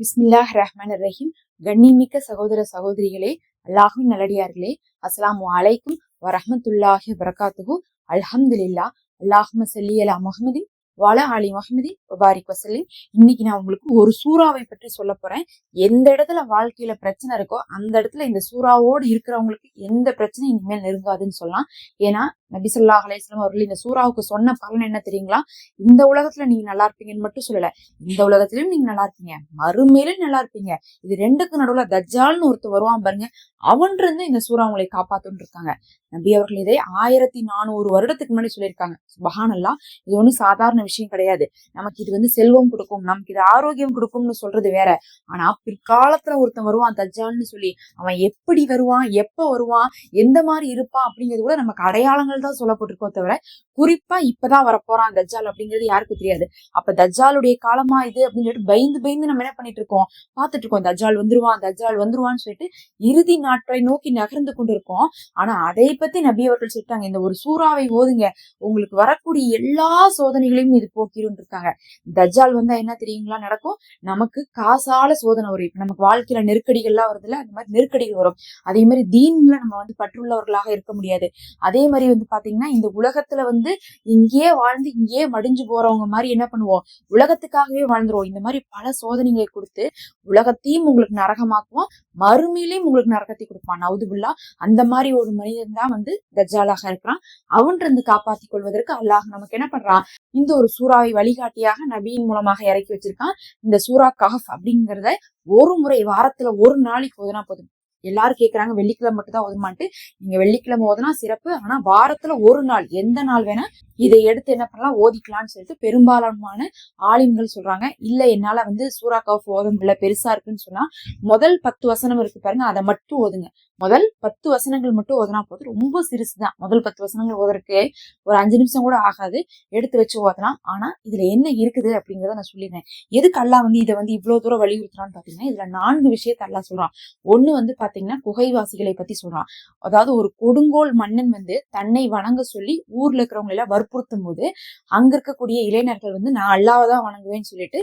பிஸ்மில்லாஹ் ரஹ்மான் ரஹீம் கண்ணிமிக்க சகோதர சகோதரிகளே அல்லாஹும் நல்லடியார்களே அஸ்ஸலாமு அலைக்கும் வரஹ்மத்துல்லாஹி வரகாத்துஹு அல்ஹம்துலில்லா அல்லாஹும சல்லி அலா முஹமதி வால அலி முஹமதி வபாரிக் வசலி இன்னைக்கு நான் உங்களுக்கு ஒரு சூறாவை பற்றி சொல்ல போறேன். எந்த இடத்துல வாழ்க்கையில பிரச்சனை இருக்கோ அந்த இடத்துல இந்த சூறாவோடு இருக்கிறவங்களுக்கு எந்த பிரச்சனையும் இனிமேல் நெருங்காதுன்னு சொல்லலாம். ஏன்னா நபி ஸல்லல்லாஹு அவர்கள் இந்த சூறாவுக்கு சொன்ன பலன் என்ன தெரியுங்களா? இந்த உலகத்துல நீங்க நல்லா இருப்பீங்கன்னு மட்டும் சொல்லல. இந்த உலகத்திலயும் நீங்க நல்லா இருப்பீங்க. மறுமையிலும் நல்லா இருப்பீங்க. இது ரெண்டுக்கு நடுவுல தஜால்னு ஒருத்தர் வருவான் பாருங்க. அவன் இருந்து இந்த சூறா உங்களை காப்பாத்துன்னு இருக்காங்க. நபி அவர்கள் இதை ஆயிரத்தி நானூறு வருடத்துக்கு முன்னாடி சொல்லியிருக்காங்க. பகானல்லா இது ஒண்ணு சாதாரண விஷயம் கிடையாது. நமக்கு இது வந்து செல்வம் கொடுக்கும். நமக்கு இது ஆரோக்கியம் கொடுக்கும்னு சொல்றது வேற. ஆனா பிற்காலத்துல ஒருத்தன் வருவான் தஜால்னு சொல்லி அவன் எப்படி வருவான் எப்ப வருவான் எந்த மாதிரி இருப்பான் அப்படிங்கிறது கூட நமக்கு அடையாளங்கள் தான் சொல்லப்பட்டிருக்கோ தவிர குறிப்பா இப்பதான் வரப்போறான் தஜ்ஜால் அப்படிங்கிறது யாருக்கும் தெரியாது. அப்ப தஜ்ஜாலுடைய காலமா இது அப்படின்னு சொல்லிட்டு பயந்து பயந்து நம்ம என்ன பண்ணிட்டு இருக்கோம்? பார்த்துட்டு இருக்கோம் தஜ்ஜால் வந்துருவான் தஜ்ஜால் வந்துருவான்னு சொல்லிட்டு இறுதி நாட்களை நோக்கி நகர்ந்து கொண்டு இருக்கோம். ஆனா அதை பத்தி நபி அவர்கள் சொல்லிட்டாங்க இந்த ஒரு சூறாவை ஓதுங்க உங்களுக்கு வரக்கூடிய எல்லா சோதனைகளையும் இது போக்கிரும் இருக்காங்க. தஜ்ஜால் வந்தா என்ன தெரியுங்களா நடக்கும்? நமக்கு காசால சோதனை வரும். இப்ப நமக்கு வாழ்க்கையில நெருக்கடிகள்லாம் வருதுல அந்த மாதிரி நெருக்கடிகள் வரும். அதே மாதிரி தீன்ல நம்ம வந்து பற்றுள்ளவர்களாக இருக்க முடியாது. அதே மாதிரி வந்து பாத்தீங்கன்னா இந்த உலகத்துல வந்து இங்கேயே வாழ்ந்து இங்கேயே மடிஞ்சு போறவங்க மாதிரி என்ன பண்ணுவோம்? உலகத்துக்காகவே வாழ்ந்துருவோம். இந்த மாதிரி பல சோதனைகளை கொடுத்து உலகத்தையும் உங்களுக்கு நரகமாக்குவோம். மறுமையிலையும் உங்களுக்கு நரகத்தை கொடுப்பான். நவுதுபுல்லா அந்த மாதிரி ஒரு மனிதன் தான் வந்து கஜாலாக இருக்கிறான். அவன் இருந்து காப்பாத்திக் கொள்வதற்கு அல்லாஹ் நமக்கு என்ன பண்றான்? இந்த ஒரு சூறாவை வழிகாட்டியாக நபியின் மூலமாக இறக்கி வச்சிருக்கான். இந்த சூரா கஹப் அப்படிங்கறத ஒரு முறை வாரத்துல ஒரு நாளைக்கு ஓதுனா போதும். எல்லாரும் கேட்கறாங்க வெள்ளிக்கிழமை மட்டும் தான் ஓதுமான்ட்டு நீங்க வெள்ளிக்கிழமை ஓதுனா சிறப்பு. ஆனா வாரத்துல ஒரு நாள் எந்த நாள் வேணா இதை எடுத்து என்ன பண்ணலாம் ஓதிக்கலாம்னு சொல்லிட்டு பெரும்பாலான ஆலிம்கள் சொல்றாங்க. இல்ல என்னால வந்து சூரா கவுஃப் ஓத முடியல பெருசா இருக்குன்னு சொன்னா முதல் பத்து வசனம் இருக்கு பாருங்க அதை மட்டும் ஓதுங்க. முதல் பத்து வசனங்கள் மட்டும் ஓதுனா போது ரொம்ப சிறுசுதான். முதல் பத்து வசனங்கள் ஓதுறதுக்கு ஒரு அஞ்சு நிமிஷம் கூட ஆகாது. எடுத்து வச்சு ஓதலாம். ஆனா இதுல என்ன இருக்குது அப்படிங்கறத நான் சொல்லிடுறேன். எதுக்கு அல்லா வந்து இதை வந்து இவ்வளவு தூரம் வலியுறுத்துறான்னு பாத்தீங்கன்னா இதுல நான்கு விஷயத்த அல்லா சொல்றான். ஒண்ணு வந்து பாத்தீங்கன்னா குகைவாசிகளை பத்தி சொல்றான். அதாவது ஒரு கொடுங்கோல் மன்னன் வந்து தன்னை வணங்க சொல்லி ஊர்ல இருக்கிறவங்க எல்லாம் வற்புறுத்தும் போது அங்க இருக்கக்கூடிய இளைஞர்கள் வந்து நான் அல்லாவை தான் வணங்குவேன்னு சொல்லிட்டு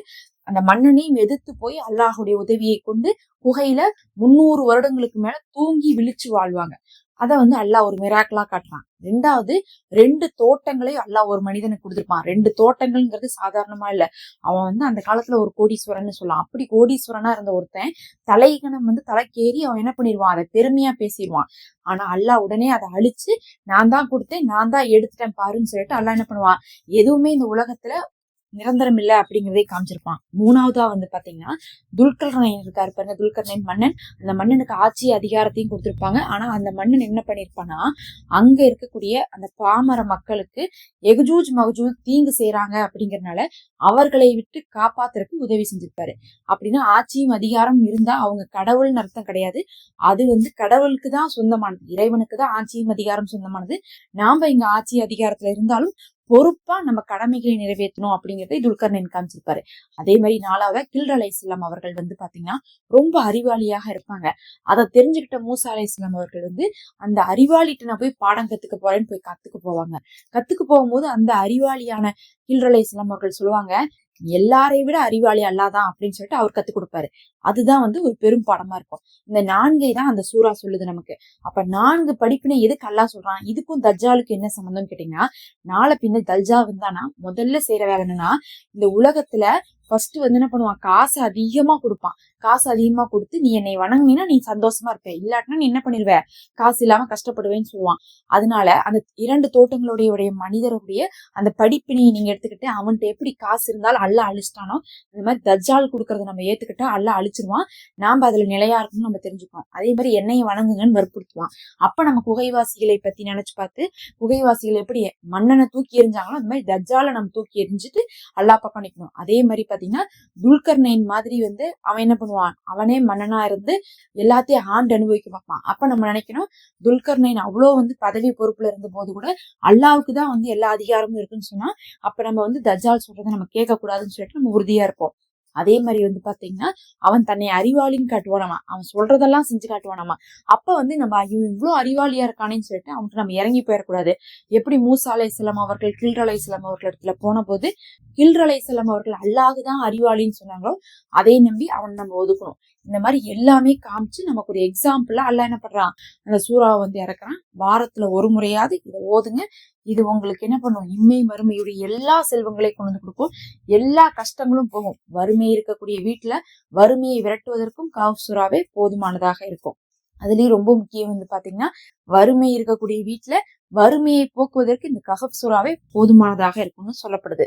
அந்த மன்னனையும் எதிர்த்து போய் அல்லாஹுடைய உதவியை கொண்டு குகையில முன்னூறு வருடங்களுக்கு மேல தூங்கி விழிச்சு வாழ்வாங்க. அதை வந்து அல்லாஹ் ஒரு மிராக்கலா காட்டுறான். ரெண்டாவது ரெண்டு தோட்டங்களையும் அல்லாஹ் ஒரு மனிதனுக்கு கொடுத்துருப்பான். ரெண்டு தோட்டங்கள்ங்கிறது சாதாரணமா இல்ல. அவன் வந்து அந்த காலத்துல ஒரு கோடீஸ்வரன் சொல்லலாம். அப்படி கோடீஸ்வரனா இருந்த ஒருத்தன் தலைகணம் வந்து தலைக்கேறி அவன் என்ன பண்ணிடுவான் அதை பெருமையா பேசிடுவான் ஆனா அல்லாஹ் உடனே அதை அழிச்சு நான் தான் கொடுத்தேன் நான் தான் எடுத்துட்டேன் பாருன்னு சொல்லிட்டு அல்லாஹ் என்ன பண்ணுவான்? எதுவுமே இந்த உலகத்துல நிரந்தரம் இல்லை அப்படிங்கிறதே காமிச்சிருப்பான். மூணாவதா வந்து பாத்தீங்கன்னா துல்கர்ணைன் இருக்காரு பாருங்க. துல்கர்ணைன் மன்னன். அந்த மன்னனுக்கு ஆட்சி அதிகாரத்தையும் கொடுத்துருப்பாங்க. ஆனா அந்த மன்னன் என்ன பண்ணிருப்பான்னா அங்க இருக்கக்கூடிய அந்த பாமர மக்களுக்கு எகுஜூஜ் மகஜூஜ் தீங்கு செய்யறாங்க அப்படிங்கறனால அவர்களை விட்டு காப்பாத்துறதுக்கு உதவி செஞ்சிருப்பாரு. அப்படின்னா ஆட்சியும் அதிகாரம் இருந்தா அவங்க கடவுள்னு அர்த்தம் கிடையாது. அது வந்து கடவுளுக்கு தான் சொந்தமானது. இறைவனுக்கு தான் ஆட்சியும் அதிகாரம் சொந்தமானது. நாம இங்க ஆட்சி அதிகாரத்துல இருந்தாலும் பொறுப்பா நம்ம கடமைகளை நிறைவேற்றணும் அப்படிங்கறதை துல்கர்ணன் காமிச்சிருப்பாரு. அதே மாதிரி நாலாவதா கில்ர் அலை இஸ்லாம் அவர்கள் வந்து பாத்தீங்கன்னா ரொம்ப அறிவாளியாக இருப்பாங்க. அதை தெரிஞ்சுக்கிட்ட மூசா அலை இஸ்லாம் அவர்கள் வந்து அந்த அறிவாளிகிட்ட நான் போய் பாடம் கத்துக்க போறேன்னு போய் கத்துக்க போவாங்க. கத்துக்க போகும்போது அந்த அறிவாளியான கில்ர் அலை இஸ்லாம் அவர்கள் சொல்லுவாங்க எல்லாரை விட அறிவாளி அல்லாதான் அப்படின்னு சொல்லிட்டு அவர் கத்துக் கொடுப்பாரு. அதுதான் வந்து ஒரு பெரும் பாடமா இருக்கும். இந்த நான்கை தான் அந்த சூறா சொல்லுது நமக்கு. அப்ப நான்கு படிப்பினை எதுக்கு அல்லா சொல்றான்? இதுக்கும் தஜ்ஜாலுக்கு என்ன சம்மந்தம்னு கேட்டீங்கன்னா நாளை பின்ன தல்ஜா வந்தானா? முதல்ல செய்யற வேலை என்னன்னா இந்த உலகத்துல ஃபர்ஸ்ட் வந்து என்ன பண்ணுவான்? காசு அதிகமா கொடுப்பான். காசு அதிகமா கொடுத்து நீ என்னை வணங்கினா நீ சந்தோஷமா இருப்ப. இல்லாட்டினா நீ என்ன பண்ணிடுவ? காசு இல்லாம கஷ்டப்படுவேன்னு சொல்லுவான். அதனால அந்த இரண்டு தோட்டங்களுடைய உடைய மனிதருடைய அந்த படிப்பினையை நீங்க எடுத்துக்கிட்டு அவன்கிட்ட எப்படி காசு இருந்தாலும் அல்ல அழிச்சிட்டானோ அந்த மாதிரி தஜால் கொடுக்கறத நம்ம ஏத்துக்கிட்டா அல்ல அழிச்சிருவான். நாம அதுல நிலையா இருக்கணும்னு நம்ம தெரிஞ்சுக்கோம் அதே மாதிரி என்னையை வணங்குங்கன்னு வற்புறுத்துவான். அப்ப நம்ம குகைவாசிகளை பத்தி நினைச்சு பார்த்து குகைவாசிகள் எப்படி மன்னனை தூக்கி எறிஞ்சாங்களோ அந்த மாதிரி தஜால நம்ம தூக்கி எரிஞ்சிட்டு அல்லா பக்கம் நிக்கணும் அதே மாதிரி பாத்தீங்கன்னா துல்கர்ணையின் மாதிரி வந்து அவன் என்ன பண்ணுவான்? அவனே மன்னனா இருந்து எல்லாத்தையும் ஆண்டு அனுபவிக்க பார்ப்பான். அப்ப நம்ம நினைக்கணும் துல்கர்ணையின் அவ்வளோ வந்து பதவி பொறுப்புல இருந்த போது கூட அல்லாவுக்கு தான் வந்து எல்லா அதிகாரமும் இருக்குன்னு சொன்னா அப்ப நம்ம வந்து தஜால் சொல்றதை நம்ம கேட்க கூடாதுன்னு சொல்லிட்டு நம்ம உறுதியா இருப்போம். அதே மாதிரி வந்து பார்த்தீங்கன்னா அவன் தன்னை அறிவாளின்னு காட்டுவானாமா. அவன் சொல்றதெல்லாம் செஞ்சு காட்டுவானாமா. அப்போ வந்து நம்ம ஐயோ இவ்வளோ அறிவாளியா இருக்கானேன்னு சொல்லிட்டு அவன்கிட்ட நம்ம இறங்கி போயிடக்கூடாது. எப்படி மூசாலை அலைஹிஸ்ஸலாம் அவர்கள் கில்ரலை அலைஹிஸ்ஸலாம் அவர்கள் இடத்துல போன போது கில்ரலை அலைஹிஸ்ஸலாம் அவர்கள் அல்லாஹுதான் அறிவாளின்னு சொன்னாங்களோ அதை நம்பி அவன் நம்ம ஒதுக்கணும். இந்த மாதிரி எல்லாமே காமிச்சு நமக்கு ஒரு எக்ஸாம்பிளா அல்ல என்ன பண்றான்? அந்த சூறாவை வந்து இறக்குறான். வாரத்துல ஒரு முறையாவது இதை ஓதுங்க. இது உங்களுக்கு என்ன பண்ணும்? இம்மை மறுமையுடைய எல்லா செல்வங்களையும் கொண்டு வந்து கொடுக்கும். எல்லா கஷ்டங்களும் போகும். வறுமை இருக்கக்கூடிய வீட்டுல வறுமையை விரட்டுவதற்கும் காஃப் போதுமானதாக இருக்கும். அதுலயும் ரொம்ப முக்கியம் வந்து பாத்தீங்கன்னா வறுமை இருக்கக்கூடிய வீட்டுல வறுமையை போக்குவதற்கு இந்த கஹப் சுறாவே போதுமானதாக இருக்கும்னு சொல்லப்படுது.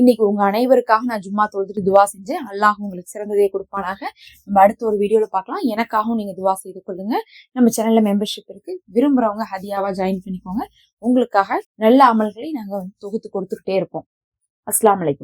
இன்னைக்கு உங்க அனைவருக்காக நான் ஜும்மா தொழுதுட்டு துவா செஞ்சேன். அல்லாஹ் உங்களுக்கு சிறந்ததே கொடுப்பானாக. நம்ம அடுத்த ஒரு வீடியோவில் பார்க்கலாம். எனக்காகவும் நீங்க துவா செய்து கொள்ளுங்க. நம்ம சேனல்ல மெம்பர்ஷிப் இருக்கு. விரும்புறவங்க ஹதியாவா ஜாயின் பண்ணிக்கோங்க. உங்களுக்காக நல்ல அமல்களை நாங்கள் தொகுத்து கொடுத்துக்கிட்டே இருப்போம். அஸ்லாம் அலைக்கும்.